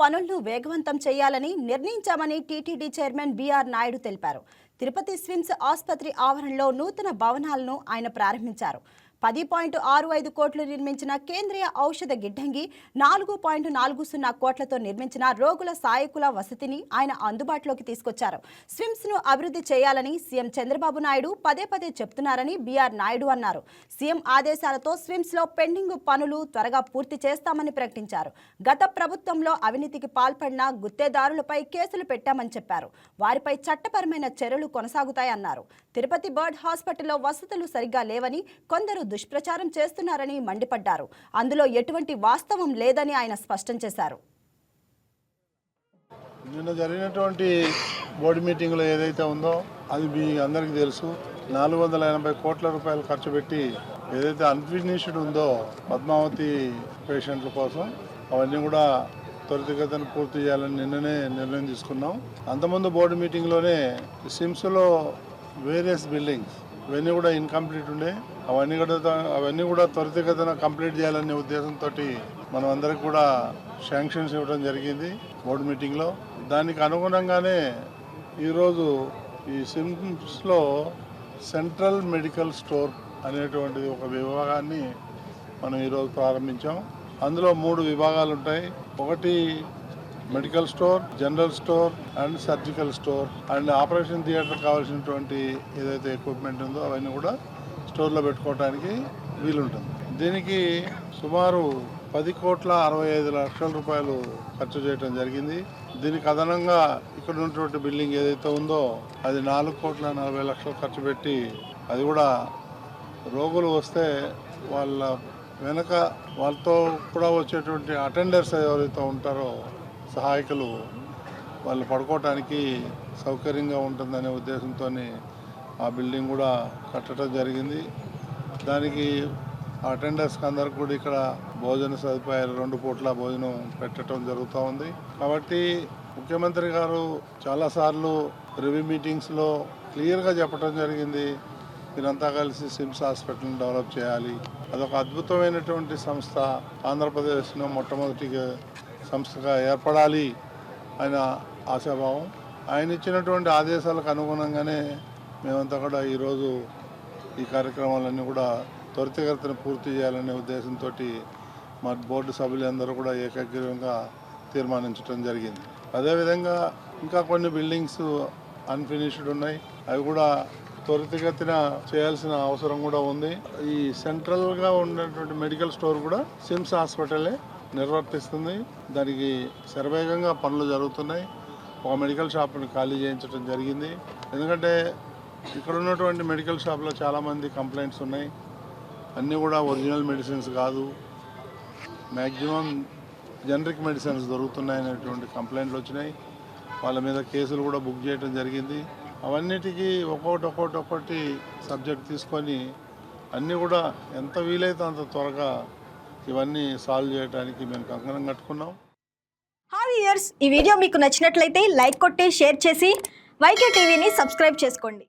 పనులను వేగవంతం చేయాలని నిర్ణయించామని TTD chairman B R Naidu తెలిపారు. తిరుపతి స్విమ్స్ ఆసుపత్రి ఆవరణలో నూతన భవనాలను ఆయన ప్రారంభించారు. పది పాయింట్ ఆరు ఐదు కోట్లు నిర్మించిన కేంద్రీయ ఔషధ గిడ్డంగి నాలుగు పాయింట్ నాలుగు సున్నా కోట్లతో నిర్మించిన రోగుల సాయకుల వసతిని ఆయన అందుబాటులోకి తీసుకొచ్చారు. స్విమ్స్ను అభివృద్ధి చేయాలని సీఎం చంద్రబాబు నాయుడు పదే పదే చెప్తున్నారని బీఆర్ నాయుడు అన్నారు. సీఎం ఆదేశాలతో స్విమ్స్లో పెండింగ్ పనులు త్వరగా పూర్తి చేస్తామని ప్రకటించారు. గత ప్రభుత్వంలో అవినీతికి పాల్పడిన గుత్తేదారులపై కేసులు పెట్టామని చెప్పారు. వారిపై చట్టపరమైన చర్యలు కొనసాగుతాయన్నారు. తిరుపతి బర్డ్ హాస్పిటల్లో వసతులు సరిగ్గా లేవని కొందరు దుష్ప్రచారం చేస్తున్నారని మండిపడ్డారు. అందులో ఎటువంటి వాస్తవం లేదని ఆయన స్పష్టం చేశారు. నిన్న జరిగినటువంటి బోర్డు మీటింగ్లో ఏదైతే ఉందో అది మీ అందరికీ తెలుసు. నాలుగు వందల ఎనభై కోట్ల రూపాయలు ఖర్చు పెట్టి ఏదైతే అన్ఫినిష్డ్ ఉందో పద్మావతి పేషెంట్ల కోసం అవన్నీ కూడా త్వరితగతిన పూర్తి చేయాలని నిన్ననే నిర్ణయం తీసుకున్నాం. అంతకుముందు బోర్డు మీటింగ్లోనే సిమ్స్లో వేరియస్ బిల్డింగ్స్ ఇవన్నీ కూడా ఇన్కంప్లీట్ ఉండే. అవన్నీ కూడా అవన్నీ కూడా త్వరితగతిన కంప్లీట్ చేయాలనే ఉద్దేశంతో మనం అందరికి కూడా శాంక్షన్స్ ఇవ్వడం జరిగింది బోర్డు మీటింగ్లో దానికి అనుగుణంగానే ఈరోజు ఈ సిమ్స్లో సెంట్రల్ మెడికల్ స్టోర్ అనేటువంటిది ఒక విభాగాన్ని మనం ఈరోజు ప్రారంభించాం. అందులో మూడు విభాగాలు ఉంటాయి. ఒకటి medical store general store and surgical store and operation theatre కావాల్సినటువంటి ఏదైతే ఎక్విప్మెంట్ ఉందో అవన్నీ కూడా స్టోర్లో పెట్టుకోవడానికి వీలుంటుంది. దీనికి సుమారు పది కోట్ల అరవై ఐదు లక్షల రూపాయలు ఖర్చు చేయడం జరిగింది. దీనికి అదనంగా ఇక్కడ ఉన్నటువంటి బిల్డింగ్ ఏదైతే ఉందో అది నాలుగు కోట్ల నలభై లక్షలు ఖర్చు పెట్టి అది కూడా రోగులు వస్తే వాళ్ళ వెనక వాళ్ళతో కూడా వచ్చేటువంటి అటెండర్స్ ఎవరైతే ఉంటారో సహాయకులు వాళ్ళు పడుకోవటానికి సౌకర్యంగా ఉంటుందనే ఉద్దేశంతో ఆ బిల్డింగ్ కూడా కట్టడం జరిగింది. దానికి అటెండర్స్కి అందరికి కూడా ఇక్కడ భోజన సదుపాయాలు రెండు పూట్ల భోజనం పెట్టడం జరుగుతూ ఉంది. కాబట్టి ముఖ్యమంత్రి గారు చాలాసార్లు రివ్యూ మీటింగ్స్లో క్లియర్గా చెప్పడం జరిగింది. మీరంతా కలిసి సిమ్స్ హాస్పిటల్ని డెవలప్ చేయాలి. అదొక అద్భుతమైనటువంటి సంస్థ ఆంధ్రప్రదేశ్లో మొట్టమొదటిగా సంస్థగా ఏర్పడాలి ఆయన ఆశాభావం. ఆయన ఇచ్చినటువంటి ఆదేశాలకు అనుగుణంగానే మేమంతా కూడా ఈరోజు ఈ కార్యక్రమాలన్నీ కూడా త్వరితగతిన పూర్తి చేయాలనే ఉద్దేశంతో మా బోర్డు సభ్యులందరూ కూడా ఏకగ్రీవంగా తీర్మానించడం జరిగింది. అదేవిధంగా ఇంకా కొన్ని బిల్డింగ్స్ అన్ఫినిష్డ్ ఉన్నాయి. అవి కూడా త్వరితగతిన చేయాల్సిన అవసరం కూడా ఉంది. ఈ సెంట్రల్గా ఉన్నటువంటి మెడికల్ స్టోర్ కూడా సిమ్స్ హాస్పిటలే. నిర్వర్తిస్తుంది. దానికి శరవేగంగా పనులు జరుగుతున్నాయి. ఒక మెడికల్ షాప్ని ఖాళీ చేయించడం జరిగింది. ఎందుకంటే ఇక్కడ ఉన్నటువంటి మెడికల్ షాప్లో చాలామంది కంప్లైంట్స్ ఉన్నాయి. అన్నీ కూడా ఒరిజినల్ మెడిసిన్స్ కాదు. మ్యాక్సిమం జనరిక్ మెడిసిన్స్ దొరుకుతున్నాయి అనేటువంటి కంప్లైంట్లు వచ్చినాయి. వాళ్ళ మీద కేసులు కూడా బుక్ చేయడం జరిగింది. అవన్నిటికీ ఒక్కొక్కటి ఒక్కొక్కటి ఒక్కొక్కటి సబ్జెక్ట్ తీసుకొని అన్నీ కూడా ఎంత వీలైతే అంత త్వరగా ఇవన్నీ సాల్వ్ చేయడానికి మేము కంకణం కట్టుకున్నాం. హాయ్ ఇయర్స్ ఈ వీడియో మీకు నచ్చినట్లయితే లైక్ కొట్టి షేర్ చేసి వైకే టీవీని సబ్స్క్రైబ్ చేసుకోండి.